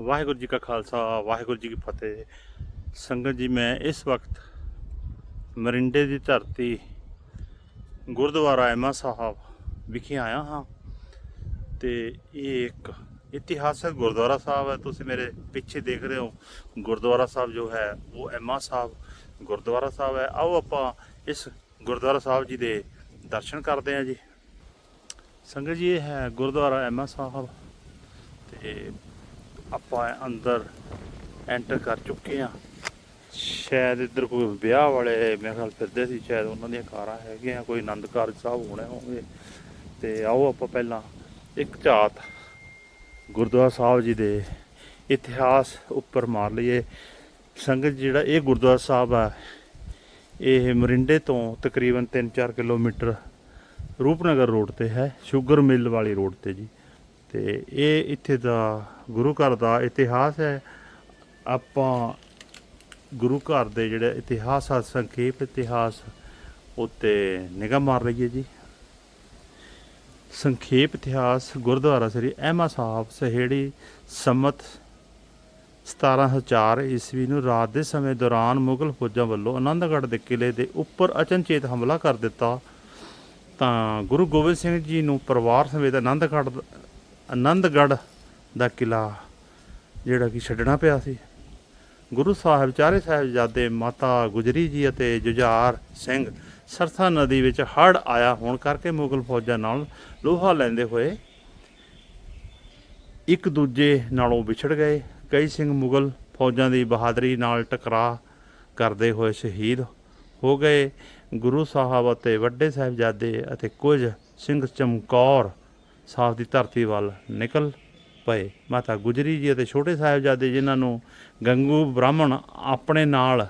ਵਾਹਿਗੁਰੂ ਜੀ ਕਾ ਖਾਲਸਾ, ਵਾਹਿਗੁਰੂ ਜੀ ਕੀ ਫਤਿਹ। ਸੰਗਤ ਜੀ, ਮੈਂ ਇਸ ਵਕਤ ਮਰਿੰਡੇ ਦੀ ਧਰਤੀ ਗੁਰਦੁਆਰਾ ਐਮਾ ਸਾਹਿਬ ਵਿਖੇ ਆਇਆ ਹਾਂ ਤੇ ਇਹ ਇੱਕ ਇਤਿਹਾਸਕ ਗੁਰਦੁਆਰਾ ਸਾਹਿਬ ਹੈ। ਤੁਸੀਂ ਮੇਰੇ ਪਿੱਛੇ ਦੇਖ ਰਹੇ ਹੋ, ਗੁਰਦੁਆਰਾ ਸਾਹਿਬ ਜੋ ਹੈ, ਉਹ ਐਮਾ ਸਾਹਿਬ ਗੁਰਦੁਆਰਾ ਸਾਹਿਬ ਹੈ। ਆਓ ਆਪਾਂ ਇਸ ਗੁਰਦੁਆਰਾ ਸਾਹਿਬ ਜੀ ਦੇ ਦਰਸ਼ਨ ਕਰਦੇ ਹਾਂ ਜੀ। ਸੰਗਤ ਜੀ, ਇਹ ਹੈ ਗੁਰਦੁਆਰਾ ਐਮਾ ਸਾਹਿਬ ਤੇ ਆਪਾਂ ਅੰਦਰ ਐਂਟਰ ਕਰ ਚੁੱਕੇ ਆ ਸ਼ਾਇਦ ਇੱਧਰ ਕੋਈ ਵਿਆਹ ਵਾਲੇ ਮੇਰੇ ਖਿਆਲ ਫਿਰਦੇ ਸੀ, ਸ਼ਾਇਦ ਉਹਨਾਂ ਦੀਆਂ ਕਾਰਾਂ ਹੈਗੀਆਂ, ਕੋਈ ਆਨੰਦ ਕਾਰਜ ਸਾਹਿਬ ਹੋਣੇ ਹੋਣਗੇ। ਤੇ ਆਓ ਆਪਾਂ ਪਹਿਲਾਂ ਇੱਕ ਝਾਤ ਗੁਰਦੁਆਰਾ ਸਾਹਿਬ ਜੀ ਦੇ ਇਤਿਹਾਸ ਉੱਪਰ ਮਾਰ ਲਈਏ। ਸੰਗਤ ਜਿਹੜਾ ਇਹ ਗੁਰਦੁਆਰਾ ਸਾਹਿਬ ਆ, ਇਹ ਮਰਿੰਡੇ ਤੋਂ ਤਕਰੀਬਨ 3-4 ਕਿਲੋਮੀਟਰ ਰੂਪਨਗਰ ਰੋਡ ਤੇ ਹੈ, ਸ਼ੂਗਰ ਮਿੱਲ ਵਾਲੀ ਰੋਡ ਤੇ ਜੀ। ਤੇ ਇਹ ਇੱਥੇ ਦਾ ਗੁਰੂ ਘਰ ਦਾ ਇਤਿਹਾਸ ਹੈ। ਆਪਾਂ ਗੁਰੂ ਘਰ ਦੇ ਜਿਹੜਾ ਇਤਿਹਾਸ ਆ, ਸੰਖੇਪ ਇਤਿਹਾਸ ਉੱਤੇ ਨਿਗਾਹ ਮਾਰ ਲਈਏ ਜੀ। ਸੰਖੇਪ ਇਤਿਹਾਸ ਗੁਰਦੁਆਰਾ ਸ੍ਰੀ ਅਹਿਮਾ ਸਾਹਿਬ ਸਹੇੜੀ ਸੰਮਤ 1704 ਈਸਵੀ ਨੂੰ ਰਾਤ ਦੇ ਸਮੇਂ ਦੌਰਾਨ ਮੁਗਲ ਫੌਜਾਂ ਵੱਲੋਂ ਆਨੰਦਗੜ੍ਹ ਦੇ ਕਿਲੇ ਦੇ ਉੱਪਰ ਅਚਨਚੇਤ ਹਮਲਾ ਕਰ ਦਿੱਤਾ। ਤਾਂ ਗੁਰੂ ਗੋਬਿੰਦ ਸਿੰਘ ਜੀ ਨੂੰ ਪਰਿਵਾਰ ਸਮੇਤ ਆਨੰਦਗੜ੍ਹ ਆਨੰਦਗੜ੍ਹ ਦਾ ਕਿਲਾ ਜਿਹੜਾ ਕਿ ਛੱਡਣਾ ਪਿਆ ਸੀ। ਗੁਰੂ ਸਾਹਿਬ, ਚਾਰੇ ਸਾਹਿਬਜ਼ਾਦੇ, ਮਾਤਾ ਗੁਜਰੀ ਜੀ ਅਤੇ ਜੁਝਾਰ ਸਿੰਘ ਸਰਸਾ ਨਦੀ ਵਿੱਚ ਹੜ੍ਹ ਆਇਆ ਹੋਣ ਕਰਕੇ ਮੁਗਲ ਫੌਜਾਂ ਨਾਲ ਲੋਹਾ ਲੈਂਦੇ ਹੋਏ ਇੱਕ ਦੂਜੇ ਨਾਲੋਂ ਵਿਛੜ ਗਏ। ਕਈ ਸਿੰਘ ਮੁਗਲ ਫੌਜਾਂ ਦੀ ਬਹਾਦਰੀ ਨਾਲ ਟਕਰਾਅ ਕਰਦੇ ਹੋਏ ਸ਼ਹੀਦ ਹੋ ਗਏ। ਗੁਰੂ ਸਾਹਿਬ ਅਤੇ ਵੱਡੇ ਸਾਹਿਬਜ਼ਾਦੇ ਅਤੇ ਕੁਝ ਸਿੰਘ ਚਮਕੌਰ ਸਾਹਿਬ ਦੀ ਧਰਤੀ ਵੱਲ ਨਿਕਲ ਪਏ। ਮਾਤਾ ਗੁਜਰੀ ਜੀ ਅਤੇ ਛੋਟੇ ਸਾਹਿਬਜ਼ਾਦੇ ਜਿਨ੍ਹਾਂ ਨੂੰ ਗੰਗੂ ਬ੍ਰਾਹਮਣ ਆਪਣੇ ਨਾਲ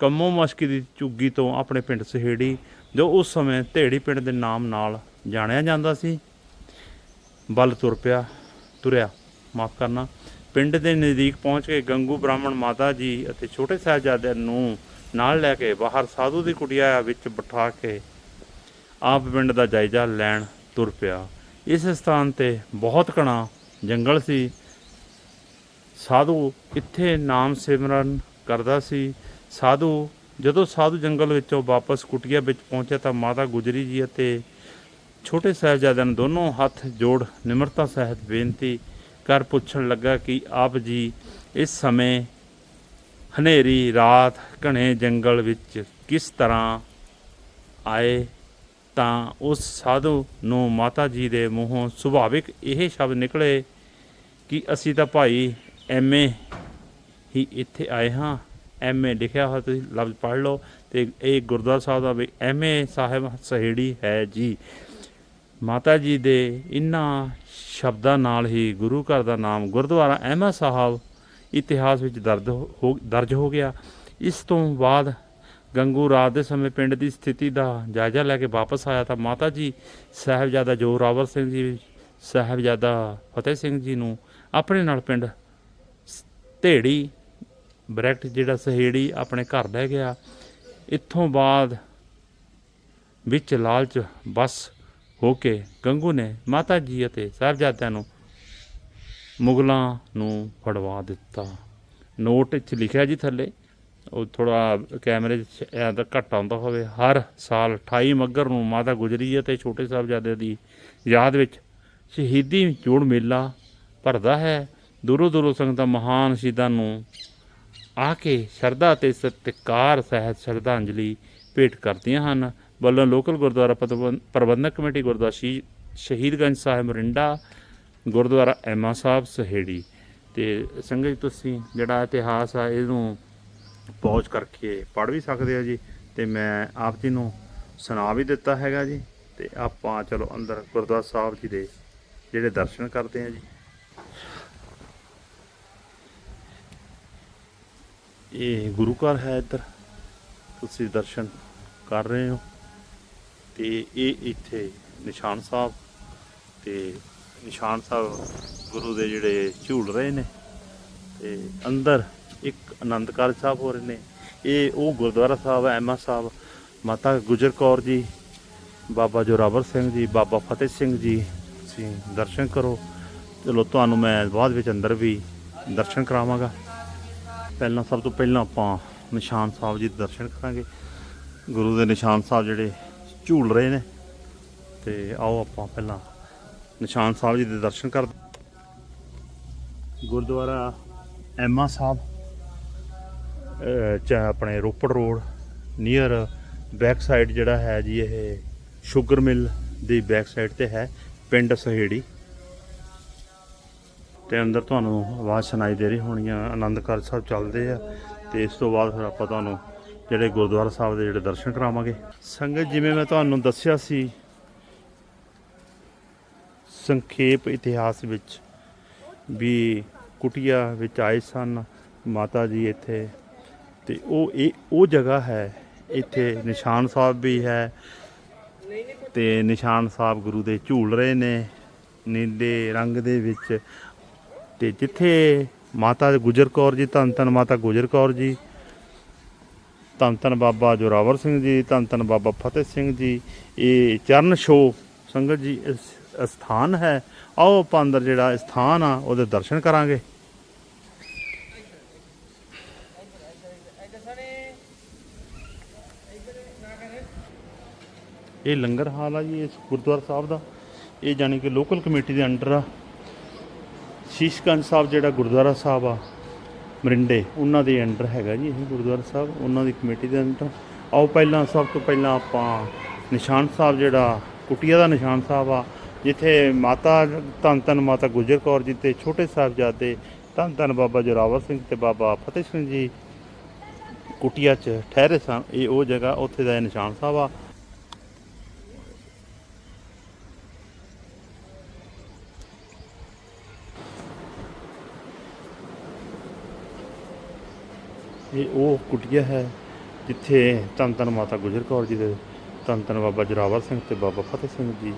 ਕੰਮੋ ਮਸਕੀ ਦੀ ਝੁੱਗੀ ਤੋਂ ਆਪਣੇ ਪਿੰਡ ਸਹੇੜੀ, ਜੋ ਉਸ ਸਮੇਂ ਢੇੜੀ ਪਿੰਡ ਦੇ ਨਾਮ ਨਾਲ ਜਾਣਿਆ ਜਾਂਦਾ ਸੀ ਬਲ ਤੁਰ ਪਿਆ, ਤੁਰਿਆ। ਮਾਫ ਕਰਨਾ। ਪਿੰਡ ਦੇ ਨਜ਼ਦੀਕ ਪਹੁੰਚ ਕੇ ਗੰਗੂ ਬ੍ਰਾਹਮਣ ਮਾਤਾ ਜੀ ਅਤੇ ਛੋਟੇ ਸਾਹਿਬਜ਼ਾਦਿਆਂ ਨੂੰ ਨਾਲ ਲੈ ਕੇ ਬਾਹਰ ਸਾਧੂ ਦੀ ਕੁਟਿਆ ਵਿੱਚ ਬਿਠਾ ਕੇ ਆਪ ਪਿੰਡ ਦਾ ਜਾਇਜ਼ਾ ਲੈਣ ਤੁਰ ਪਿਆ। ਇਸ ਸਥਾਨ ਤੇ ਬਹੁਤ ਘਣਾ ਜੰਗਲ ਸੀ। ਸਾਧੂ ਇੱਥੇ ਨਾਮ ਸਿਮਰਨ ਕਰਦਾ ਸੀ। ਸਾਧੂ, ਜਦੋਂ ਸਾਧੂ ਜੰਗਲ ਵਿੱਚੋਂ ਵਾਪਸ ਕੁਟਿਆ ਵਿੱਚ ਪਹੁੰਚਿਆ ਤਾਂ ਮਾਤਾ ਗੁਜਰੀ ਜੀ ਅਤੇ ਛੋਟੇ ਸਾਹਿਬਜ਼ਾਦਿਆਂ ਨੇ ਦੋਨੋਂ ਹੱਥ ਜੋੜ ਨਿਮਰਤਾ ਸਹਿਤ ਬੇਨਤੀ ਕਰ ਪੁੱਛਣ ਲੱਗਾ ਕਿ ਆਪ ਜੀ ਇਸ ਸਮੇਂ ਹਨੇਰੀ ਰਾਤ ਘਣੇ ਜੰਗਲ ਵਿੱਚ ਕਿਸ ਤਰ੍ਹਾਂ ਆਏ? ਤਾਂ ਉਸ ਸਾਧੂ ਨੂੰ ਮਾਤਾ ਜੀ ਦੇ ਮੂੰਹੋਂ ਸੁਭਾਵਿਕ ਇਹ ਸ਼ਬਦ ਨਿਕਲੇ ਕਿ ਅਸੀਂ ਤਾਂ ਭਾਈ ਐਮਏ ਹੀ ਇੱਥੇ ਆਏ ਹਾਂ ਐਮਏ ਲਿਖਿਆ ਹੋਇਆ ਤੁਸੀਂ ਲਫ਼ਜ਼ ਪੜ੍ਹ ਲਓ ਤੇ ਇਹ ਗੁਰਦੁਆਰਾ ਸਾਹਿਬ ਦਾ ਵੀ ਐਮਏ ਸਾਹਿਬ ਸਹੇੜੀ ਹੈ ਜੀ। ਮਾਤਾ ਜੀ ਦੇ ਇਨ੍ਹਾਂ ਸ਼ਬਦਾਂ ਨਾਲ ਹੀ ਗੁਰੂ ਘਰ ਦਾ ਨਾਮ ਗੁਰਦੁਆਰਾ ਅਹਿਮਦ ਸਾਹਿਬ ਇਤਿਹਾਸ ਵਿੱਚ ਦਰਜ ਹੋ ਦਰਜ ਹੋ ਗਿਆ। ਇਸ ਤੋਂ ਬਾਅਦ ਗੰਗੂ ਰਾਤ ਦੇ ਸਮੇਂ ਪਿੰਡ ਦੀ ਸਥਿਤੀ ਦਾ ਜਾਇਜ਼ਾ ਲੈ ਕੇ ਵਾਪਸ ਆਇਆ ਤਾਂ ਮਾਤਾ ਜੀ ਸਾਹਿਬਜ਼ਾਦਾ ਜੋਰਾਵਰ ਸਿੰਘ ਜੀ, ਸਾਹਿਬਜ਼ਾਦਾ ਫਤਿਹ ਸਿੰਘ ਜੀ ਨੂੰ ਆਪਣੇ ਨਾਲ ਪਿੰਡ ਸ- ਢੇੜੀ ਬ੍ਰੈਕਟ ਜਿਹੜਾ ਸਹੇੜੀ ਆਪਣੇ ਘਰ ਲੈ ਗਿਆ। ਇੱਥੋਂ ਬਾਅਦ ਵਿੱਚ ਲਾਲਚ ਬਸ ਹੋ ਕੇ ਗੰਗੂ ਨੇ ਮਾਤਾ ਜੀ ਅਤੇ ਸਾਹਿਬਜ਼ਾਦਿਆਂ ਨੂੰ ਮੁਗਲਾਂ ਨੂੰ ਫੜਵਾ ਦਿੱਤਾ। ਨੋਟ 'ਚ ਲਿਖਿਆ ਜੀ ਥੱਲੇ ਉਹ ਥੋੜਾ ਕੈਮਰੇ 'ਚ ਐਂ ਤਾਂ ਘੱਟ ਆਉਂਦਾ ਹੋਵੇ। ਹਰ ਸਾਲ 28 ਮੱਗਰ ਨੂੰ ਮਾਤਾ ਗੁਜਰੀ ਅਤੇ ਛੋਟੇ ਸਾਹਿਬਜ਼ਾਦੇ ਦੀ ਯਾਦ ਵਿੱਚ ਸ਼ਹੀਦੀ ਜੋੜ ਮੇਲਾ ਭਰਦਾ ਹੈ। ਦੂਰੋਂ ਦੂਰੋਂ ਸੰਗਤਾਂ ਮਹਾਨ ਸ਼ਹੀਦਾਂ ਨੂੰ ਆ ਕੇ ਸ਼ਰਧਾ ਤੇ ਸਤਿਕਾਰ ਸਹਿਤ ਸ਼ਰਧਾਂਜਲੀ ਭੇਟ ਕਰਦੀਆਂ ਹਨ। ਵੱਲੋਂ ਲੋਕਲ ਗੁਰਦੁਆਰਾ ਪ੍ਰਬੰ- ਪ੍ਰਬੰਧਕ ਕਮੇਟੀ ਗੁਰਦੁਆਰਾ ਸ਼ਹੀ- ਸ਼ਹੀਦਗੰਜ ਸਾਹਿਬ ਮਰਿੰਡਾ, ਗੁਰਦੁਆਰਾ ਐਮਾ ਸਾਹਿਬ ਸਹੇੜੀ ਤੇ ਸੰਗਤ ਤੁਸੀਂ ਜਿਹੜਾ ਇਤਿਹਾਸ ਆ ਇਹਨੂੰ ਪੌਜ ਕਰਕੇ ਪੜ੍ਹ ਵੀ ਸਕਦੇ ਹੋ ਜੀ। ਤੇ ਮੈਂ ਆਪ ਜੀ ਨੂੰ ਸੁਣਾ ਵੀ ਦਿੱਤਾ ਹੈਗਾ ਜੀ। ਤੇ ਆਪਾਂ ਚਲੋ ਅੰਦਰ ਗੁਰਦੁਆਰਾ ਸਾਹਿਬ ਜੀ ਦੇ ਜਿਹੜੇ ਦਰਸ਼ਨ ਕਰਦੇ ਆ ਜੀ। ਇਹ ਗੁਰੂ ਘਰ ਹੈ ਇੱਧਰ। ਤੁਸੀਂ ਦਰਸ਼ਨ ਕਰ ਰਹੇ ਹੋ। ਤੇ ਇਹ ਇੱਥੇ ਨਿਸ਼ਾਨ ਸਾਹਿਬ। ਤੇ ਨਿਸ਼ਾਨ ਸਾਹਿਬ ਗੁਰੂ ਦੇ ਜਿਹੜੇ ਝੂਲ ਰਹੇ ਨੇ। ਤੇ ਅੰਦਰ ਇੱਕ ਆਨੰਦ ਕਾਰਜ ਸਾਹਿਬ ਹੋ ਰਹੇ ਨੇ। ਇਹ ਉਹ ਗੁਰਦੁਆਰਾ ਸਾਹਿਬ ਹੈ, ਐਮਾ ਸਾਹਿਬ। ਮਾਤਾ ਗੁਜਰ ਕੌਰ ਜੀ, ਬਾਬਾ ਜੋਰਾਵਰ ਸਿੰਘ ਜੀ, ਬਾਬਾ ਫਤਿਹ ਸਿੰਘ ਜੀ, ਤੁਸੀਂ ਦਰਸ਼ਨ ਕਰੋ। ਚਲੋ ਤੁਹਾਨੂੰ ਮੈਂ ਬਾਅਦ ਵਿੱਚ ਅੰਦਰ ਵੀ ਦਰਸ਼ਨ ਕਰਾਵਾਂਗਾ। ਪਹਿਲਾਂ ਸਭ ਤੋਂ ਪਹਿਲਾਂ ਆਪਾਂ ਨਿਸ਼ਾਨ ਸਾਹਿਬ ਜੀ ਦੇ ਦਰਸ਼ਨ ਕਰਾਂਗੇ। ਗੁਰੂ ਦੇ ਨਿਸ਼ਾਨ ਸਾਹਿਬ ਜਿਹੜੇ ਝੂਲ ਰਹੇ ਨੇ। ਤੇ ਆਓ ਆਪਾਂ ਪਹਿਲਾਂ ਨਿਸ਼ਾਨ ਸਾਹਿਬ ਜੀ ਦੇ ਦਰਸ਼ਨ ਕਰਦੇ ਗੁਰਦੁਆਰਾ ਐਮਾ ਸਾਹਿਬ। ਚ ਆਪਣੇ Ropar road near back side ਜਿਹੜਾ ਹੈ ਜੀ ਇਹ ਸ਼ੂਗਰ ਮਿਲ ਦੀ ਬੈਕ ਸਾਈਡ ਤੇ ਹੈ, ਪਿੰਡ ਸਹੇੜੀ। ਤੇ ਅੰਦਰ ਤੁਹਾਨੂੰ ਆਵਾਜ਼ ਸੁਣਾਈ ਦੇ ਰਹੀ ਹੋਣੀ ਆ, ਆਨੰਦ ਕਾਰਜ ਸਾਹਿਬ ਚੱਲਦੇ ਆ। ਤੇ ਇਸ ਤੋਂ ਬਾਅਦ ਫਿਰ ਆਪਾਂ ਤੁਹਾਨੂੰ ਜਿਹੜੇ ਗੁਰਦੁਆਰਾ ਸਾਹਿਬ ਦੇ ਜਿਹੜੇ ਦਰਸ਼ਨ ਕਰਾਵਾਂਗੇ। ਸੰਗਤ, ਜਿਵੇਂ ਮੈਂ ਤੁਹਾਨੂੰ ਦੱਸਿਆ ਸੀ, ਸੰਖੇਪ ਇਤਿਹਾਸ ਵਿੱਚ ਵੀ ਕੁਟਿਆ ਵਿੱਚ ਆਏ ਸਨ। ਮਾਤਾ ਜੀ ਇੱਥੇ ਤੇ ਉਹ ਇਹ, ਉਹ ਜਗ੍ਹਾ ਹੈ, ਇੱਥੇ ਨਿਸ਼ਾਨ ਸਾਹਿਬ ਵੀ ਹੈ ਤੇ ਨਿਸ਼ਾਨ ਸਾਹਿਬ ਗੁਰੂ ਦੇ ਝੂਲ ਰਹੇ ਨੇ, ਨੀਲੇ ਰੰਗ ਦੇ ਵਿੱਚ ਤੇ ਜਿੱਥੇ ਮਾਤਾ ਗੁਜਰ ਕੌਰ ਜੀ, ਧੰਨ ਧੰਨ ਮਾਤਾ ਗੁਜਰ ਕੌਰ ਜੀ, ਧੰਨ ਧੰਨ ਬਾਬਾ ਜੋਰਾਵਰ ਸਿੰਘ ਜੀ, ਧੰਨ ਧੰਨ ਬਾਬਾ ਫਤਿਹ ਸਿੰਘ ਜੀ, ਇਹ ਚਰਨ ਛੋਹ ਸੰਗਤ ਜੀ ਇਸ ਸਥਾਨ ਹੈ। ਆਓ ਆਪਾਂ ਅੰਦਰ ਜਿਹੜਾ ਸਥਾਨ ਆ, ਉਹਦੇ ਦਰਸ਼ਨ ਕਰਾਂਗੇ। ਇਹ ਲੰਗਰ ਹਾਲ ਆ ਜੀ, ਇਸ ਗੁਰਦੁਆਰਾ ਸਾਹਿਬ ਦਾ। ਇਹ ਜਾਣੀ ਕਿ ਲੋਕਲ ਕਮੇਟੀ ਦੇ ਅੰਡਰ ਆ। ਸ਼ੀਸ਼ਗੰਜ ਸਾਹਿਬ ਜਿਹੜਾ ਗੁਰਦੁਆਰਾ ਸਾਹਿਬ ਆ, ਮਰਿੰਡੇ, ਉਹਨਾਂ ਦੇ ਅੰਡਰ ਹੈਗਾ ਜੀ ਇਹ ਗੁਰਦੁਆਰਾ ਸਾਹਿਬ, ਉਹਨਾਂ ਦੀ ਕਮੇਟੀ ਦੇ ਅੰਡਰ ਆਓ ਪਹਿਲਾਂ, ਸਭ ਤੋਂ ਪਹਿਲਾਂ ਆਪਾਂ ਨਿਸ਼ਾਨ ਸਾਹਿਬ ਜਿਹੜਾ, ਕੁਟੀਆ ਦਾ ਨਿਸ਼ਾਨ ਸਾਹਿਬ ਆ, ਜਿੱਥੇ ਮਾਤਾ ਧੰਨ ਧੰਨ ਮਾਤਾ ਗੁਜਰ ਕੌਰ ਜੀ ਤੇ ਛੋਟੇ ਸਾਹਿਬਜ਼ਾਦੇ ਧੰਨ ਧੰਨ ਬਾਬਾ ਜੋਰਾਵਰ ਸਿੰਘ ਤੇ ਬਾਬਾ ਫਤਿਹ ਸਿੰਘ ਜੀ ਕੁਟੀਆ 'ਚ ਠਹਿਰੇ ਸਨ। ਇਹ ਉਹ ਜਗ੍ਹਾ, ਉੱਥੇ ਦਾ ਇਹ ਨਿਸ਼ਾਨ ਸਾਹਿਬ ਆ। ਇਹ ਉਹ ਕੁਟੀਆ ਹੈ ਜਿੱਥੇ ਧੰਨ ਧੰਨ ਮਾਤਾ ਗੁਜਰ ਕੌਰ ਜੀ ਦੇ ਧੰਨ ਧੰਨ ਬਾਬਾ ਜ਼ਰਾਵਰ ਸਿੰਘ ਤੇ ਬਾਬਾ ਫਤਿਹ ਸਿੰਘ ਜੀ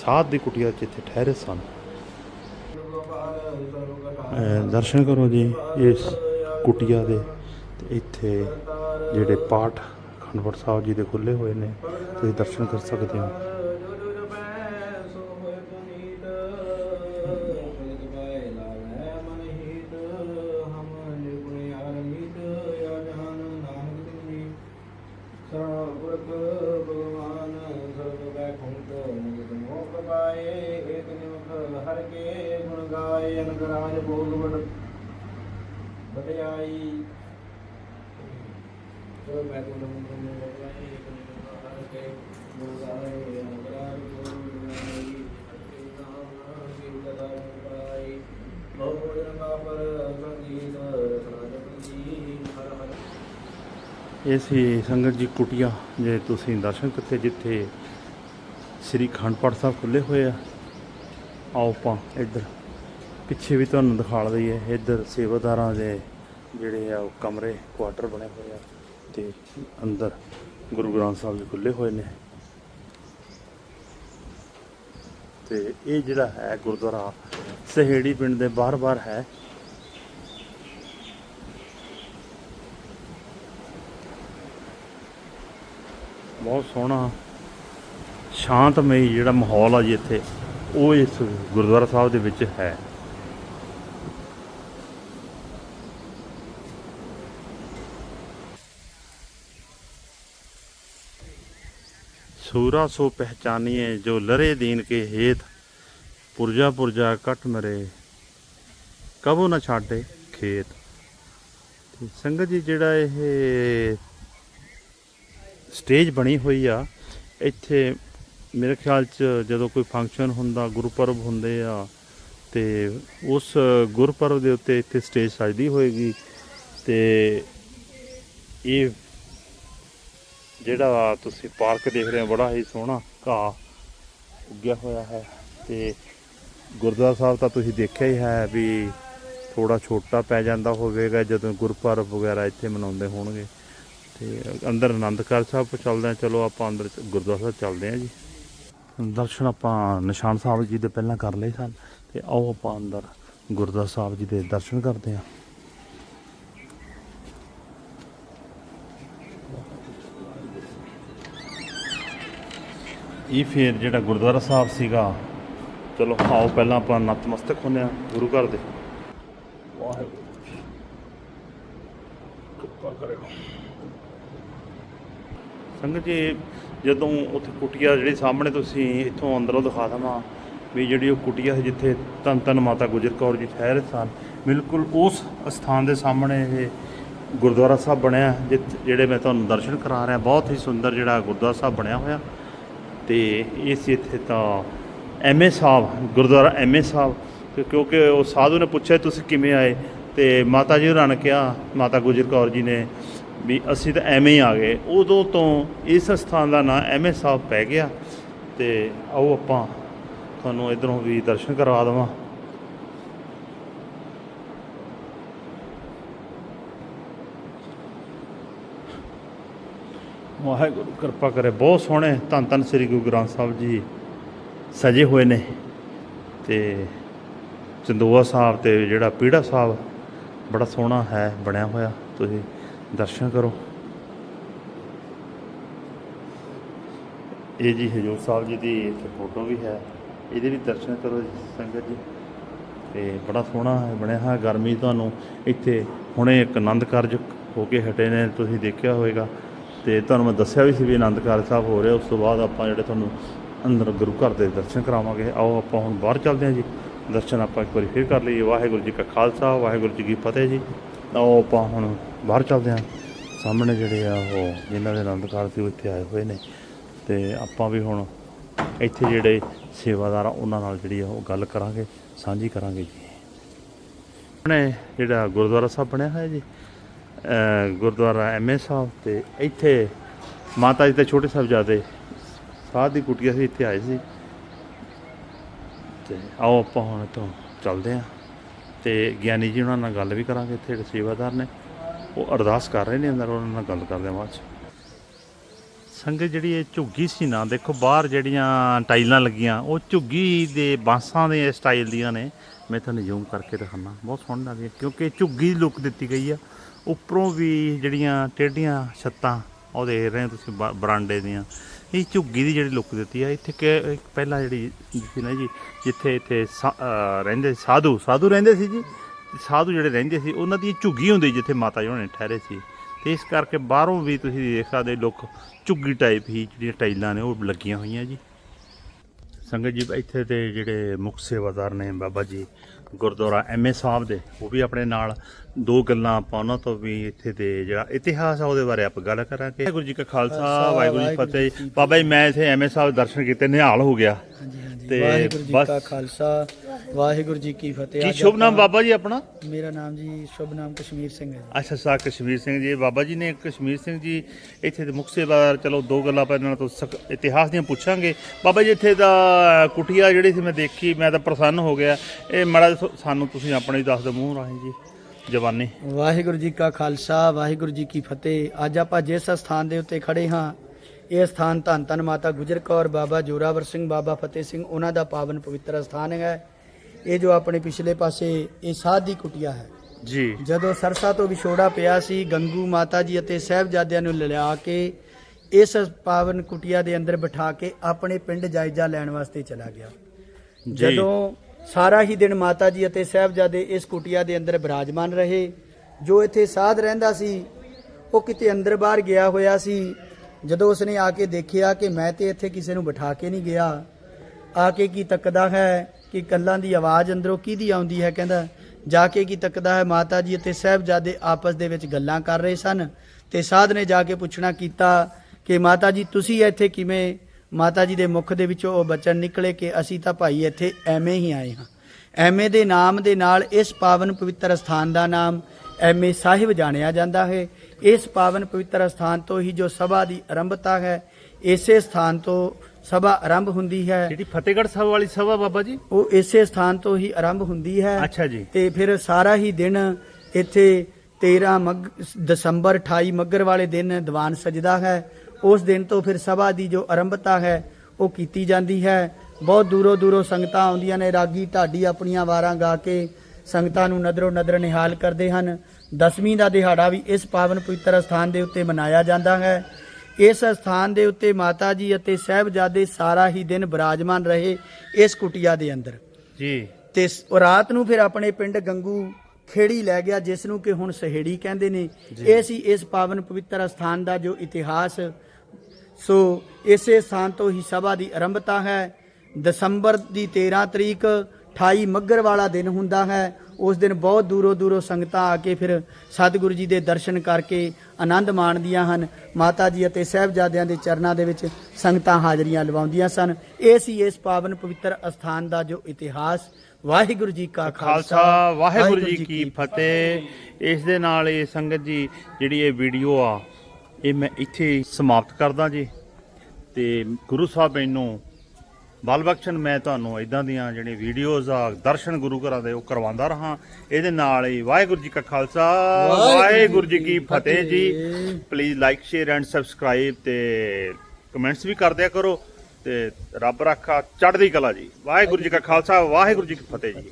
ਸਾਧ ਦੀ ਕੁਟੀਆ 'ਚ ਇੱਥੇ ਠਹਿਰੇ ਸਨ। ਦਰਸ਼ਨ ਕਰੋ ਜੀ ਇਸ ਕੁਟੀਆ ਦੇ ਤੇ ਇੱਥੇ ਜਿਹੜੇ ਪਾਠ ਖੰਡਪੜ ਸਾਹਿਬ ਜੀ ਦੇ ਖੁੱਲੇ ਹੋਏ ਨੇ, ਤੁਸੀਂ ਦਰਸ਼ਨ ਕਰ ਸਕਦੇ ਹੋ। ਇਹ ਸੀ ਸੰਗਤ ਜੀ ਕੁਟੀਆ, ਜੇ ਤੁਸੀਂ ਦਰਸ਼ਨ ਕੀਤੇ ਜਿੱਥੇ ਸ੍ਰੀ ਖੰਡ ਪਾਠ ਸਾਹਿਬ ਖੁੱਲੇ ਹੋਏ ਆ। ਆਓ ਆਪਾਂ ਇੱਧਰ, ਪਿੱਛੇ ਵੀ ਤੁਹਾਨੂੰ ਦਿਖਾ ਲਈਏ, ਇੱਧਰ ਸੇਵਾਦਾਰਾਂ ਦੇ ਜਿਹੜੇ ਆ, ਉਹ ਕਮਰੇ, ਕੁਆਟਰ ਬਣੇ ਹੋਏ ਆ ਤੇ ਅੰਦਰ ਗੁਰੂ ਗ੍ਰੰਥ ਸਾਹਿਬ ਜੀ ਖੁੱਲੇ ਹੋਏ ਨੇ। ਤੇ ਇਹ ਜਿਹੜਾ ਹੈ ਗੁਰਦੁਆਰਾ ਸਹੇੜੀ ਪਿੰਡ ਦੇ ਬਾਹਰ-ਬਾਹਰ ਹੈ। ਬਹੁਤ ਸੋਹਣਾ, ਸ਼ਾਂਤਮਈ ਜਿਹੜਾ ਮਾਹੌਲ ਆ ਜੀ ਇੱਥੇ, ਉਹ ਇਸ ਗੁਰਦੁਆਰਾ ਸਾਹਿਬ ਦੇ ਵਿੱਚ ਹੈ। ਸੂਰਾ ਸੋ ਪਹਿਚਾਨੀਏ, ਜੋ ਲਰੇ ਦੀਨ ਕੇ ਹੇਤ ਪੁਰਜਾ ਪੁਰਜਾ ਕਟ ਮਰੇ। ਕਬੋ ਨਾ ਛਾਡੇ ਖੇਤ। ਤੇ ਸੰਗਤ ਜੀ, ਜਿਹੜਾ ਇਹ ਸਟੇਜ ਬਣੀ ਹੋਈ ਆ, ਇੱਥੇ ਮੇਰੇ ਖਿਆਲ ਚ ਜਦੋਂ ਕੋਈ ਫੰਕਸ਼ਨ ਹੁੰਦਾ, ਗੁਰਪੁਰਬ ਹੁੰਦੇ ਆ, ਤੇ ਉਸ ਗੁਰਪੁਰਬ ਦੇ ਉੱਤੇ ਇੱਥੇ ਸਟੇਜ ਸਜਦੀ ਹੋਏਗੀ। ਤੇ ਇਹ ਜਿਹੜਾ ਤੁਸੀਂ ਪਾਰਕ ਦੇਖ ਰਹੇ ਹੋ, ਬੜਾ ਹੀ ਸੋਹਣਾ ਘਾਹ ਉੱਗਿਆ ਹੋਇਆ ਹੈ ਤੇ ਗੁਰਦੁਆਰਾ ਸਾਹਿਬ ਤਾਂ ਤੁਸੀਂ ਦੇਖਿਆ ਹੀ ਹੈ ਵੀ ਥੋੜਾ ਛੋਟਾ ਪੈ ਜਾਂਦਾ ਹੋਵੇਗਾ ਜਦੋਂ ਗੁਰਪੁਰਬ ਵਗੈਰਾ ਇੱਥੇ ਮਨਾਉਂਦੇ ਹੋਣਗੇ। ਤੇ ਅੰਦਰ ਆਨੰਦ ਕਾਰਜ ਸਾਹਿਬ ਕੋਲ ਚੱਲਦੇ ਆ ਚਲੋ ਆਪਾਂ ਅੰਦਰ ਗੁਰਦੁਆਰਾ ਸਾਹਿਬ ਚੱਲਦੇ ਆ ਜੀ। ਦਰਸ਼ਨ ਆਪਾਂ ਨਿਸ਼ਾਨ ਸਾਹਿਬ ਜੀ ਦੇ ਪਹਿਲਾਂ ਕਰ ਲਏ ਸਨ। ਤੇ ਆਓ ਆਪਾਂ ਅੰਦਰ ਗੁਰਦੁਆਰਾ ਸਾਹਿਬ ਜੀ ਦੇ ਦਰਸ਼ਨ ਕਰਦੇ ਆ ਇਹ ਫਿਰ ਜਿਹੜਾ ਗੁਰਦੁਆਰਾ ਸਾਹਿਬ ਸੀਗਾ, ਚਲੋ ਆਓ ਪਹਿਲਾਂ ਆਪਾਂ ਨਤਮਸਤਕ ਹੁੰਦੇ ਆ ਗੁਰੂ ਘਰ ਦੇ। ਵਾਹਿਗੁਰੂ। ਕਿਰਪਾ ਕਰਿਓ ਸੰਗਤ ਜੀ, ਜਦੋਂ ਉੱਥੇ ਕੁਟੀਆ ਜਿਹੜੀ ਸਾਹਮਣੇ ਤੁਸੀਂ ਇੱਥੋਂ ਅੰਦਰੋਂ ਦਿਖਾ ਦਵਾਂ ਵੀ ਜਿਹੜੀ ਉਹ ਕੁਟੀਆ ਸੀ ਜਿੱਥੇ ਧੰਨ ਧੰਨ ਮਾਤਾ ਗੁਜਰ ਕੌਰ ਜੀ ਠਹਿਰੇ ਸਨ, ਬਿਲਕੁਲ ਉਸ ਸਥਾਨ ਦੇ ਸਾਹਮਣੇ ਇਹ ਗੁਰਦੁਆਰਾ ਸਾਹਿਬ ਬਣਿਆ, ਜਿੱਥੇ ਜਿਹੜੇ ਮੈਂ ਤੁਹਾਨੂੰ ਦਰਸ਼ਨ ਕਰਾ ਰਿਹਾ, ਬਹੁਤ ਹੀ ਸੁੰਦਰ ਜਿਹੜਾ ਗੁਰਦੁਆਰਾ ਸਾਹਿਬ ਬਣਿਆ ਹੋਇਆ। ਤੇ ਇਸ ਇੱਥੇ ਤਾਂ ਐਮਏ ਸਾਹਿਬ, ਗੁਰਦੁਆਰਾ ਐਮਏ ਸਾਹਿਬ ਕਿ- ਕਿਉਂਕਿ ਉਹ ਸਾਧੂ ਨੇ ਪੁੱਛਿਆ ਤੁਸੀਂ ਕਿਵੇਂ ਆਏ? ਤੇ ਮਾਤਾ ਜੀ ਹੋਰਾਂ ਨੇ ਕਿਹਾ, ਮਾਤਾ ਗੁਜਰ ਕੌਰ ਜੀ ਨੇ ਵੀ ਅਸੀਂ ਤਾਂ ਐਵੇਂ ਹੀ ਆ ਗਏ। ਉਦੋਂ ਤੋਂ ਇਸ ਸਥਾਨ ਦਾ ਨਾਂ ਐਮਏ ਸਾਹਿਬ ਪੈ ਗਿਆ ਤੇ ਆਓ ਆਪਾਂ ਤੁਹਾਨੂੰ ਇਧਰੋਂ ਵੀ ਦਰਸ਼ਨ ਕਰਵਾ ਦੇਵਾਂ। ਵਾਹਿਗੁਰੂ, ਕਿਰਪਾ ਕਰੇ। ਬਹੁਤ ਸੋਹਣੇ ਧੰਨ ਧੰਨ ਸ੍ਰੀ ਗੁਰੂ ਗ੍ਰੰਥ ਸਾਹਿਬ ਜੀ ਸਜੇ ਹੋਏ ਨੇ ਤੇ ਚੰਦੋਆ ਸਾਹਿਬ ਤੇ ਜਿਹੜਾ ਪੀੜਾ ਸਾਹਿਬ ਬੜਾ ਸੋਹਣਾ ਹੈ, ਬਣਿਆ ਹੋਇਆ। ਤੁਸੀਂ ਦਰਸ਼ਨ ਕਰੋ। ਇਹ ਜੀ ਹਜੂਰ ਸਾਹਿਬ ਜੀ ਦੀ ਇੱਥੇ ਫੋਟੋ ਵੀ ਹੈ। ਇਹਦੇ ਵੀ ਦਰਸ਼ਨ ਕਰੋ ਜੀ, ਸੰਗਤ ਜੀ। ਤੇ ਬੜਾ ਸੋਹਣਾ ਬਣਿਆ ਹੋਇਆ। ਗਰਮੀ ਤੁਹਾਨੂੰ ਇੱਥੇ ਹੁਣੇ ਇੱਕ ਆਨੰਦ ਕਾਰਜ ਹੋ ਕੇ ਹਟੇ ਨੇ, ਤੁਸੀਂ ਦੇਖਿਆ ਹੋਵੇਗਾ। ਤੇ ਤੁਹਾਨੂੰ ਮੈਂ ਦੱਸਿਆ ਵੀ ਸੀ ਵੀ ਆਨੰਦ ਕਾਰਜ ਸਾਹਿਬ ਹੋ ਰਿਹਾ, ਉਸ ਤੋਂ ਬਾਅਦ ਆਪਾਂ ਜਿਹੜੇ ਤੁਹਾਨੂੰ ਅੰਦਰ ਗੁਰੂ ਘਰ ਦੇ ਦਰਸ਼ਨ ਕਰਾਵਾਂਗੇ। ਆਓ ਆਪਾਂ ਹੁਣ ਬਾਹਰ ਚੱਲਦੇ ਹਾਂ ਜੀ। ਦਰਸ਼ਨ ਆਪਾਂ ਇੱਕ ਵਾਰੀ ਫਿਰ ਕਰ ਲਈਏ। ਵਾਹਿਗੁਰੂ ਜੀ ਕਾ ਖਾਲਸਾ, ਵਾਹਿਗੁਰੂ ਜੀ ਕੀ ਫਤਿਹ ਜੀ। ਆਓ ਆਪਾਂ ਹੁਣ ਬਾਹਰ ਚੱਲਦੇ ਹਾਂ। ਸਾਹਮਣੇ ਜਿਹੜੇ ਆ ਉਹ ਜਿਨ੍ਹਾਂ ਦੇ ਆਨੰਦ ਕਾਰਜ ਸੀ ਉਹ ਇੱਥੇ ਆਏ ਹੋਏ ਨੇ। ਤੇ ਆਪਾਂ ਵੀ ਹੁਣ ਇੱਥੇ ਜਿਹੜੇ ਸੇਵਾਦਾਰ ਆ, ਉਹਨਾਂ ਨਾਲ ਜਿਹੜੀ ਆ ਉਹ ਗੱਲ ਕਰਾਂਗੇ, ਸਾਂਝੀ ਕਰਾਂਗੇ ਜੀ। ਆਪਣੇ ਜਿਹੜਾ ਗੁਰਦੁਆਰਾ ਸਾਹਿਬ ਬਣਿਆ ਹੋਇਆ ਜੀ ਗੁਰਦੁਆਰਾ ਐਮਏ ਸਾਹਿਬ ਤੇ ਇੱਥੇ ਮਾਤਾ ਜੀ ਤੇ ਛੋਟੇ ਸਾਹਿਬਜ਼ਾਦੇ ਸਾਧ ਦੀ ਕੁਟੀਆ ਸੀ ਇੱਥੇ ਆਏ ਸੀ। ਤੇ ਆਓ ਆਪਾਂ ਹੁਣ ਤੋਂ ਚੱਲਦੇ ਹਾਂ। ਤੇ ਗਿਆਨੀ ਜੀ ਉਹਨਾਂ ਨਾਲ ਗੱਲ ਵੀ ਕਰਾਂਗੇ ਇੱਥੇ, ਜਿਹੜੇ ਸੇਵਾਦਾਰ ਨੇ। ਉਹ ਅਰਦਾਸ ਕਰ ਰਹੇ ਨੇ ਅੰਦਰ, ਉਹਨਾਂ ਨਾਲ ਗੱਲ ਕਰਦੇ ਹਾਂ ਬਾਅਦ 'ਚ। ਸੰਗਤ ਜਿਹੜੀ ਇਹ ਝੁੱਗੀ ਸੀ ਨਾ, ਦੇਖੋ ਬਾਹਰ ਜਿਹੜੀਆਂ ਟਾਈਲਾਂ ਲੱਗੀਆਂ, ਉਹ ਝੁੱਗੀ ਦੇ ਬਾਂਸਾਂ ਦੇ ਸਟਾਈਲ ਦੀਆਂ ਨੇ। ਮੈਂ ਤੁਹਾਨੂੰ ਜ਼ੂਮ ਕਰਕੇ ਦਿਖਾਣਾ ਬਹੁਤ ਸੋਹਣੀ ਲੱਗਦੀ ਕਿਉਂਕਿ ਝੁੱਗੀ ਲੁੱਕ ਦਿੱਤੀ ਗਈ ਆ। ਉੱਪਰੋਂ ਵੀ ਜਿਹੜੀਆਂ ਟੇਢੀਆਂ ਛੱਤਾਂ ਉਹ ਦੇਖ ਰਹੇ ਹੋ ਤੁਸੀਂ ਬ- ਬਰਾਂਡੇ ਦੀਆਂ, ਇਹ ਝੁੱਗੀ ਦੀ ਜਿਹੜੀ ਲੁੱਕ ਦਿੱਤੀ ਆ, ਇੱਥੇ ਕਿ ਪਹਿਲਾਂ ਜਿਹੜੀ ਸੀ ਨਾ ਜੀ, ਜਿੱਥੇ ਇੱਥੇ ਸਾ- ਰਹਿੰਦੇ ਸਾਧੂ ਸਾਧੂ ਰਹਿੰਦੇ ਸੀ ਜੀ, ਸਾਧੂ ਜਿਹੜੇ ਰਹਿੰਦੇ ਸੀ, ਉਹਨਾਂ ਦੀ ਝੁੱਗੀ ਹੁੰਦੀ ਜਿੱਥੇ ਮਾਤਾ ਜੀ ਹੋਣੇ ਠਹਿਰੇ ਸੀ। ਤੇ ਇਸ ਕਰਕੇ ਬਾਹਰੋਂ ਵੀ ਤੁਸੀਂ ਦੇਖ ਸਕਦੇ ਲੋਕ ਝੁੱਗੀ ਟਾਈਪ ਹੀ ਜਿਹੜੀਆਂ ਟਾਈਲਾਂ ਨੇ ਉਹ ਲੱਗੀਆਂ ਹੋਈਆਂ ਜੀ। ਸੰਗਤ ਜੀ, ਇੱਥੇ ਦੇ ਜਿਹੜੇ ਮੁੱਖ ਸੇਵਾਦਾਰ ਨੇ ਬਾਬਾ ਜੀ, ਗੁਰਦੁਆਰਾ ਐਮਏ ਸਾਹਿਬ ਦੇ, ਉਹ ਵੀ ਆਪਣੇ ਨਾਲ ਦੋ ਗੱਲਾਂ ਆਪਾਂ ਉਹਨਾਂ ਤੋਂ ਵੀ ਇੱਥੇ ਦੇ ਜਿਹੜਾ ਇਤਿਹਾਸ ਆ ਉਹਦੇ ਬਾਰੇ ਆਪਾਂ ਗੱਲ ਕਰਾਂਗੇ। ਵਾਹਿਗੁਰੂ ਜੀ ਕਾ ਖਾਲਸਾ ਵਾਹਿਗੁਰੂ ਜੀ ਫਤਿਹ। ਬਾਬਾ ਜੀ ਮੈਂ ਇੱਥੇ ਐਮਏ ਸਾਹਿਬ ਦਰਸ਼ਨ ਕੀਤੇ ਨਿਹਾਲ ਹੋ ਗਿਆ। ਤੇ ਵਾਹਿਗੁਰੂ ਜੀ ਬਸ- ਕਾ ਖਾਲਸਾ ਵਾਹਿਗੁਰੂ ਜੀ ਕੀ ਫਤਿਹ। ਕੀ ਸ਼ੁਭ ਨਾਮ ਬਾਬਾ ਜੀ ਆਪਣਾ? ਮੇਰਾ ਨਾਮ ਜੀ ਸ਼ੁਭ ਨਾਮ ਕਸ਼ਮੀਰ ਸਿੰਘ ਹੈ ਅੱਛਾ ਸਾ ਕਸ਼ਮੀਰ ਸਿੰਘ ਜੀ। ਬਾਬਾ ਜੀ ਨੇ ਕਸ਼ਮੀਰ ਸਿੰਘ ਜੀ ਇੱਥੇ ਦੇ ਮੁੱਖ ਸੇਵਾਦਾਰ ਚਲੋ ਦੋ ਗੱਲਾਂ ਆਪਾਂ ਇਹਨਾਂ ਤੋਂ ਇਤਿਹਾਸ ਦੀਆਂ ਪੁੱਛਾਂਗੇ। ਬਾਬਾ ਜੀ ਇੱਥੇ ਦਾ ਕੁਟੀਆ ਜਿਹੜੀ ਸੀ ਮੈਂ ਦੇਖੀ ਮੈਂ ਤਾਂ ਪ੍ਰਸੰਨ ਹੋ ਗਿਆ। ਇਹ ਮਾੜਾ ਸਾਨੂੰ ਤੁਸੀਂ ਆਪਣੇ ਦੱਸ ਦਿਓ ਮੂੰਹ ਰਾਹੀਂ ਜੀ। ਜਵਾਨੀ। ਵਾਹਿਗੁਰੂ ਜੀ ਕਾ ਖਾਲਸਾ ਵਾਹਿਗੁਰੂ ਜੀ ਕੀ ਫਤਿਹ। ਅੱਜ ਆਪਾਂ ਜਿਸ ਸਥਾਨ ਦੇ ਉੱਤੇ ਖੜੇ ਹਾਂ ਇਹ ਸਥਾਨ ਧੰਨ ਧੰਨ ਮਾਤਾ ਗੁਜਰ ਕੌਰ ਬਾਬਾ ਜੋਰਾਵਰ ਸਿੰਘ ਬਾਬਾ ਫਤਿਹ ਸਿੰਘ ਉਹਨਾਂ ਦਾ ਪਾਵਨ ਪਵਿੱਤਰ ਸਥਾਨ ਹੈ। ਇਹ ਜੋ ਆਪਣੇ ਪਿਛਲੇ ਪਾਸੇ ਇਹ ਸਾਧ ਦੀ ਕੁਟੀਆ ਹੈ। ਜੀ। ਜਦੋਂ ਸਰਸਾ ਤੋਂ ਵਿਛੋੜਾ ਪਿਆ ਸੀ ਗੰਗੂ ਮਾਤਾ ਜੀ ਅਤੇ ਸਹਿਬਜ਼ਾਦਿਆਂ ਨੂੰ ਲਿਆ ਕੇ ਇਸ ਪਾਵਨ ਕੁਟੀਆ ਦੇ ਅੰਦਰ ਬਿਠਾ ਕੇ ਆਪਣੇ ਪਿੰਡ ਜਾਇਜ਼ਾ ਲੈਣ ਵਾਸਤੇ ਚਲਾ ਗਿਆ। ਜਦੋਂ ਸਾਰਾ ਹੀ ਦਿਨ ਮਾਤਾ ਜੀ ਅਤੇ ਸਹਿਬਜ਼ਾਦੇ ਇਸ ਕੁਟੀਆ ਦੇ ਅੰਦਰ ਬਿਰਾਜਮਾਨ ਰਹੇ। ਜੋ ਇੱਥੇ ਸਾਧ ਰਹਿੰਦਾ ਸੀ, ਉਹ ਕਿਤੇ ਅੰਦਰ ਬਾਹਰ ਗਿਆ ਹੋਇਆ ਸੀ। ਜਦੋਂ ਉਸਨੇ ਆ ਕੇ ਦੇਖਿਆ ਕਿ ਮੈਂ ਤੇ ਇੱਥੇ ਕਿਸੇ ਨੂੰ ਬਿਠਾ ਕੇ ਨਹੀਂ ਗਿਆ, ਆ ਕੇ ਕੀ ਤੱਕਦਾ ਹੈ ਕਿ ਕੱਲਾਂ ਦੀ ਆਵਾਜ਼ ਅੰਦਰੋਂ ਕਿਹਦੀ ਆਉਂਦੀ ਹੈ ਕਹਿੰਦਾ, ਜਾ ਕੇ ਕੀ ਤੱਕਦਾ ਹੈ ਮਾਤਾ ਜੀ ਅਤੇ ਸਹਿਬਜ਼ਾਦੇ ਆਪਸ ਦੇ ਵਿੱਚ ਗੱਲਾਂ ਕਰ ਰਹੇ ਸਨ ਤੇ ਸਾਧ ਨੇ ਜਾ ਕੇ ਪੁੱਛਣਾ ਕੀਤਾ ਕਿ ਮਾਤਾ ਜੀ, ਤੁਸੀਂ ਇੱਥੇ ਕਿਵੇਂ ਮਾਤਾ ਜੀ ਦੇ ਮੁਖ ਦੇ ਵਿੱਚੋਂ ਉਹ ਬਚਨ ਨਿਕਲੇ ਕਿ ਅਸੀਂ ਤਾਂ ਭਾਈ ਇੱਥੇ ਐਵੇਂ ਹੀ ਆਏ ਹਾਂ। ਐਵੇਂ ਦੇ ਨਾਮ ਦੇ ਨਾਲ ਇਸ ਪਾਵਨ ਪਵਿੱਤਰ ਸਥਾਨ ਦਾ ਨਾਮ ਐਵੇਂ ਸਾਹਿਬ ਜਾਣਿਆ ਜਾਂਦਾ ਹੈ। ਇਸ ਪਾਵਨ ਪਵਿੱਤਰ ਸਥਾਨ ਤੋਂ ਹੀ ਜੋ ਸਭਾ ਦੀ ਆਰੰਭਤਾ ਹੈ ਇਸੇ ਸਥਾਨ ਤੋਂ ਸਭਾ ਆਰੰਭ ਹੁੰਦੀ ਹੈ। ਜਿਹੜੀ ਫਤਿਹਗੜ੍ਹ ਸਾਹਿਬ ਵਾਲੀ ਸਭਾ ਬਾਬਾ ਜੀ? ਉਹ ਇਸੇ ਸਥਾਨ ਤੋਂ ਹੀ ਆਰੰਭ ਹੁੰਦੀ ਹੈ। ਅੱਛਾ ਜੀ। ਤੇ ਫਿਰ ਸਾਰਾ ਹੀ ਦਿਨ ਇੱਥੇ 13 ਮਗ ਦਸੰਬਰ 28 ਮੱਗਰ ਵਾਲੇ ਦਿਨ ਦੀਵਾਨ ਸਜਦਾ ਹੈ। ਉਸ ਦਿਨ ਤੋਂ ਫਿਰ ਸਭਾ ਦੀ ਜੋ ਆਰੰਭਤਾ ਹੈ ਉਹ ਕੀਤੀ ਜਾਂਦੀ ਹੈ। ਬਹੁਤ ਦੂਰੋਂ ਦੂਰੋਂ ਸੰਗਤਾਂ ਆਉਂਦੀਆਂ ਨੇ ਰਾਗੀ ਢਾਡੀ ਆਪਣੀਆਂ ਵਾਰਾਂ ਗਾ ਕੇ ਸੰਗਤਾਂ ਨੂੰ ਨਦਰੋ ਨਦਰ ਨਿਹਾਲ ਕਰਦੇ ਹਨ। ਦਸਵੀਂ ਦਾ ਦਿਹਾੜਾ ਵੀ ਇਸ ਪਾਵਨ ਪਵਿੱਤਰ ਸਥਾਨ ਦੇ ਉੱਤੇ ਮਨਾਇਆ ਜਾਂਦਾ ਹੈ। ਇਸ ਸਥਾਨ ਦੇ ਉੱਤੇ ਮਾਤਾ ਜੀ ਅਤੇ ਸਹਿਬਜ਼ਾਦੇ ਸਾਰਾ ਹੀ ਦਿਨ ਬਿਰਾਜਮਾਨ ਰਹੇ ਇਸ ਕੁਟੀਆ ਦੇ ਅੰਦਰ। ਜੀ। ਤੇ ਰਾਤ ਨੂੰ ਫਿਰ ਆਪਣੇ ਪਿੰਡ ਗੰਗੂ ਖੇੜੀ ਲੈ ਗਿਆ ਜਿਸ ਨੂੰ ਕਿ ਹੁਣ ਸਹੇੜੀ ਕਹਿੰਦੇ ਨੇ। ਇਹ ਸੀ ਇਸ ਪਾਵਨ ਪਵਿੱਤਰ ਸਥਾਨ ਦਾ ਜੋ ਇਤਿਹਾਸ ਸੋ ਇਸੇ ਸਥਾਨ ਤੋਂ ਹੀ ਸਭਾ ਦੀ ਆਰੰਭਤਾ ਹੈ। ਦਸੰਬਰ ਦੀ 13 ਤਰੀਕ 28 ਮੱਗਰ ਵਾਲਾ ਦਿਨ ਹੁੰਦਾ ਹੈ। ਉਸ ਦਿਨ ਬਹੁਤ ਦੂਰੋਂ ਦੂਰੋਂ ਸੰਗਤਾਂ ਆ ਕੇ ਫਿਰ ਸਤਿਗੁਰੂ ਜੀ ਦੇ ਦਰਸ਼ਨ ਕਰਕੇ ਆਨੰਦ ਮਾਣਦੀਆਂ ਹਨ। ਮਾਤਾ ਜੀ ਅਤੇ ਸਹਿਬਜ਼ਾਦਿਆਂ ਦੇ ਚਰਨਾਂ ਦੇ ਵਿੱਚ ਸੰਗਤਾਂ ਹਾਜ਼ਰੀਆਂ ਲਵਾਉਂਦੀਆਂ ਸਨ। ਇਹ ਸੀ ਇਸ ਪਾਵਨ ਪਵਿੱਤਰ ਅਸਥਾਨ ਦਾ ਜੋ ਇਤਿਹਾਸ। ਵਾਹਿਗੁਰੂ ਜੀ ਕਾ ਖਾਲਸਾ। ਖਾਲਸਾ ਵਾਹਿਗੁਰੂ ਜੀ ਕੀ ਫਤਿਹ। ਇਸ ਦੇ ਨਾਲ ਇਹ ਸੰਗਤ ਜੀ ਜਿਹੜੀ ਇਹ ਵੀਡੀਓ ਆ ਇਹ ਮੈਂ ਇੱਥੇ ਸਮਾਪਤ ਕਰਦਾ ਜੀ ਤੇ ਗੁਰੂ ਸਾਹਿਬ ਮੈਨੂੰ ਬਲ ਬਖਸ਼ਣ ਮੈਂ ਤੁਹਾਨੂੰ ਇਦਾਂ ਦੀਆਂ ਜਿਹੜੀ ਵੀਡੀਓਜ਼ ਆ ਦਰਸ਼ਨ ਗੁਰੂ ਘਰਾਂ ਦੇ ਉਹ ਕਰਵਾਉਂਦਾ ਰਹਾ। ਇਹਦੇ ਨਾਲ ਹੀ ਵਾਹਿਗੁਰੂ ਜੀ ਕਾ ਖਾਲਸਾ ਵਾਹਿਗੁਰੂ ਜੀ ਕੀ ਫਤਿਹ ਜੀ। Please like share and subscribe ਤੇ ਕਮੈਂਟਸ ਵੀ ਕਰ ਦਿਆ ਕਰੋ ਤੇ ਰੱਬ ਰੱਖਾ ਚੜ੍ਹਦੀ ਕਲਾ ਜੀ। ਵਾਹਿਗੁਰੂ ਜੀ ਕਾ ਖਾਲਸਾ ਵਾਹਿਗੁਰੂ ਜੀ ਕੀ ਫਤਿਹ ਜੀ।